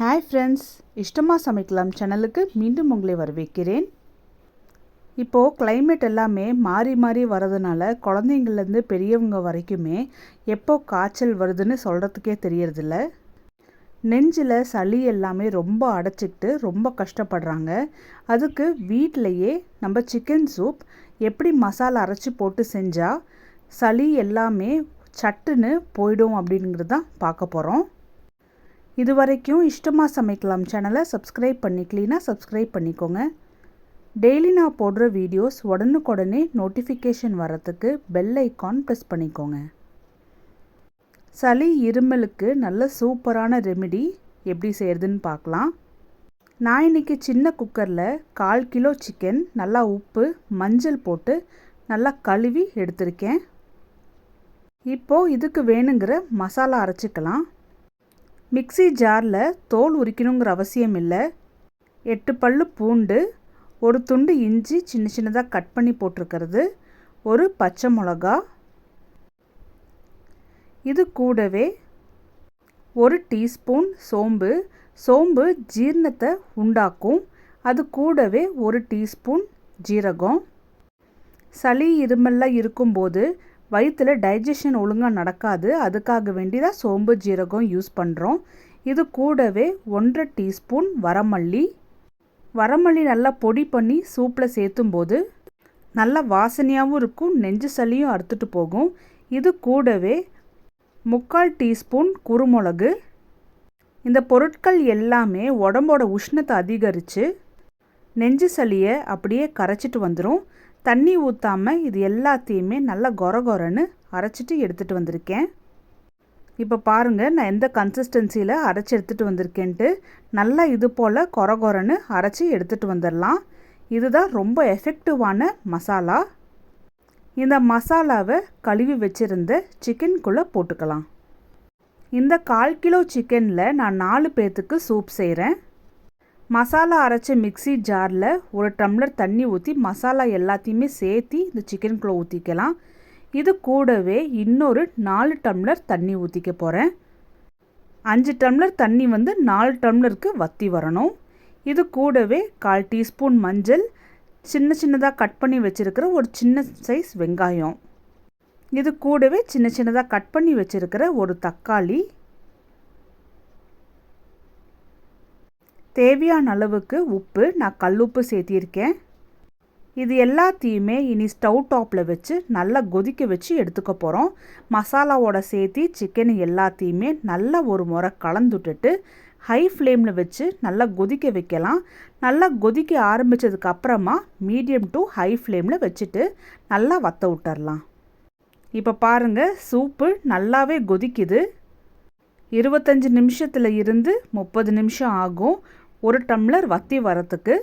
Hi friends இஷ்டமாக சமைக்கலாம் சேனலுக்கு மீண்டும் உங்களை வரவேற்கிறேன். இப்போது கிளைமேட் எல்லாமே மாறி மாறி வரதுனால குழந்தைங்கள்லேருந்து பெரியவங்க வரைக்குமே எப்போ காய்ச்சல் வருதுன்னு சொல்கிறதுக்கே தெரியறதில்ல. நெஞ்சில் சளி எல்லாமே ரொம்ப அடைச்சிக்கிட்டு ரொம்ப கஷ்டப்படுறாங்க. அதுக்கு வீட்டிலையே நம்ம சிக்கன் சூப் எப்படி மசாலா அரைச்சி போட்டு செஞ்சால் சளி எல்லாமே சட்டுன்னு போயிடும் அப்படிங்கிறது தான் பார்க்க போகிறோம் இது வரைக்கும் இஷ்டமாக சமைக்கலாம் சேனலை சப்ஸ்கிரைப் பண்ணிக்கலினா சப்ஸ்கிரைப் பண்ணிக்கோங்க. டெய்லி நான் போடுற வீடியோஸ் உடனுக்குடனே நோட்டிஃபிகேஷன் வரத்துக்கு பெல் ஐக்கான் ப்ரெஸ் பண்ணிக்கோங்க. சளி இருமலுக்கு நல்ல சூப்பரான ரெமெடி எப்படி செய்கிறதுன்னு பார்க்கலாம். நான் இன்றைக்கி சின்ன குக்கரில் கால் கிலோ சிக்கன் நல்லா உப்பு மஞ்சள் போட்டு நல்லா கழுவி எடுத்திருக்கேன். இப்போது இதுக்கு வேணுங்கிற மசாலா அரைச்சிக்கலாம். மிக்ஸி ஜாரில் தோல் உரிக்கணுங்கிற அவசியம் இல்லை. எட்டு பல்லு பூண்டு ஒரு துண்டு இஞ்சி சின்ன சின்னதாக கட் பண்ணி போட்டிருக்கிறது ஒரு பச்சை மிளகா. இது கூடவே ஒரு டீஸ்பூன் சோம்பு சோம்பு ஜீரணத்தை உண்டாக்கும். அது கூடவே ஒரு டீஸ்பூன் ஜீரகம். சளி இருமல்லாம் இருக்கும்போது வயிற்றில் டைஜஷன் ஒழுங்காக நடக்காது. அதுக்காக வேண்டி தான் சோம்பு ஜீரகம் யூஸ் பண்ணுறோம் இது கூடவே ஒன்றரை டீஸ்பூன் வரமல்லி. வரமல்லி நல்லா பொடி பண்ணி சூப்பில் சேர்த்தும் போது நல்லா வாசனையாகவும் இருக்கும் நெஞ்சு சளியும் அறுத்துட்டு போகும். இது கூடவே முக்கால் டீஸ்பூன் குருமிளகு. இந்த பொருட்கள் எல்லாமே உடம்போட உஷ்ணத்தை அதிகரித்து நெஞ்சு சளியை அப்படியே கரைச்சிட்டு வந்துடும் தண்ணி ஊற்றாமல் இது எல்லாத்தையுமே நல்லா கொர கொரன்னு அரைச்சிட்டு எடுத்துகிட்டு வந்திருக்கேன். இப்போ பாருங்கள் நான் எந்த கன்சிஸ்டன்சியில் அரைச்சி எடுத்துகிட்டு வந்திருக்கேன்ட்டு நல்லா இது போல் கொர கொரன்னு அரைச்சி எடுத்துகிட்டு வந்துடலாம். இதுதான் ரொம்ப எஃபெக்டிவான மசாலா. இந்த மசாலாவை கழுவி வச்சுருந்த சிக்கனுக்குள்ளே போட்டுக்கலாம். இந்த கால் கிலோ சிக்கனில் நான் நாலு பேர்த்துக்கு சூப் செய்கிறேன் மசாலா அரைச்ச மிக்ஸி ஜாரில் ஒரு டம்ளர் தண்ணி ஊற்றி மசாலா எல்லாத்தையுமே சேர்த்து இந்த சிக்கனுக்குள்ளே ஊற்றிக்கலாம் இது கூடவே இன்னொரு நாலு டம்ளர் தண்ணி ஊற்றிக்க போகிறேன் அஞ்சு டம்ளர் தண்ணி வந்து நாலு டம்ளருக்கு வற்றி வரணும். இது கூடவே கால் டீஸ்பூன் மஞ்சள் சின்ன சின்னதாக கட் பண்ணி வச்சுருக்கிற ஒரு சின்ன சைஸ் வெங்காயம். இது கூடவே சின்ன சின்னதாக கட் பண்ணி வச்சுருக்கிற ஒரு தக்காளி தேவையான அளவுக்கு உப்பு நான் கல்லுப்பு சேர்த்திருக்கேன். இது எல்லாத்தையுமே இனி ஸ்டவ் டாப்பில் வச்சு நல்லா கொதிக்க வச்சு எடுத்துக்க போகிறோம் மசாலாவோட சேர்த்தி சிக்கன் எல்லாத்தையுமே நல்லா ஒரு முறை கலந்துட்டுட்டு ஹை ஃப்ளேமில் வச்சு நல்லா கொதிக்க வைக்கலாம். நல்லா கொதிக்க ஆரம்பித்ததுக்கு அப்புறமா மீடியம் டு ஹை ஃப்ளேமில் வச்சுட்டு நல்லா வத்த விட்டுறலாம். இப்போ பாருங்கள் சூப்பு நல்லாவே கொதிக்குது. இருபத்தஞ்சி நிமிஷத்தில் இருந்து முப்பது நிமிஷம் ஆகும். ஒரு டம்ளர் வத்தி வரத்துக்கு.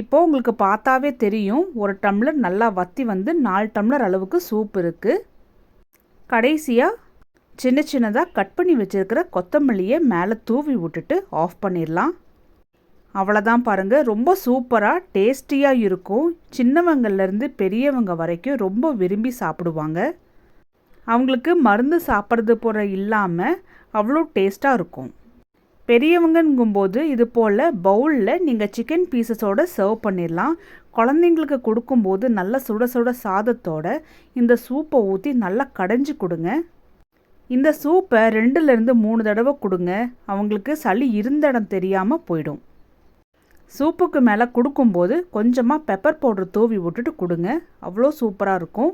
இப்போது உங்களுக்கு பார்த்தாவே தெரியும் ஒரு டம்ளர் நல்லா வத்தி வந்து நாலு டம்ளர் அளவுக்கு சூப் இருக்குது கடைசியாக சின்ன சின்னதாக கட் பண்ணி வச்சுருக்கிற கொத்தமல்லியை மேலே தூவி விட்டுட்டு ஆஃப் பண்ணிடலாம். அவ்வளோதான் பாருங்கள் ரொம்ப சூப்பராக டேஸ்டியாக இருக்கும். சின்னவங்கள்லேருந்து பெரியவங்க வரைக்கும் ரொம்ப விரும்பி சாப்பிடுவாங்க. அவங்களுக்கு மருந்து சாப்பிட்றது போகிற இல்லாமல் அவ்வளோ டேஸ்ட்டாக இருக்கும். பெரியவங்கங்கும்போது இது போல் பவுலில் நீங்கள் சிக்கன் பீசஸோடு சர்வ் பண்ணிடலாம் குழந்தைங்களுக்கு கொடுக்கும்போது நல்ல சுட சுட சாதத்தோட இந்த சூப்பை ஊற்றி நல்லா கடைஞ்சி கொடுங்க. இந்த சூப்பை ரெண்டுலேருந்து மூணு தடவை கொடுங்க. அவங்களுக்கு சளி இருந்த இடம் தெரியாமல் போயிடும். சூப்புக்கு மேலே கொடுக்கும்போது கொஞ்சமாக பெப்பர் பவுடர் தூவி விட்டுட்டு கொடுங்க. அவ்வளோ சூப்பராக இருக்கும்.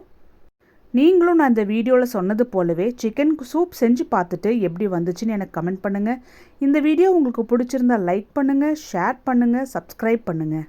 நீங்களும் நான் இந்த வீடியோவில் சொன்னது போலவே சிக்கன் சூப் செஞ்சு பார்த்துட்டு எப்படி வந்துச்சுன்னு எனக்கு கமெண்ட் பண்ணுங்கள் இந்த வீடியோ உங்களுக்கு பிடிச்சிருந்தா லைக் பண்ணுங்கள் ஷேர் பண்ணுங்கள் சப்ஸ்கிரைப் பண்ணுங்கள்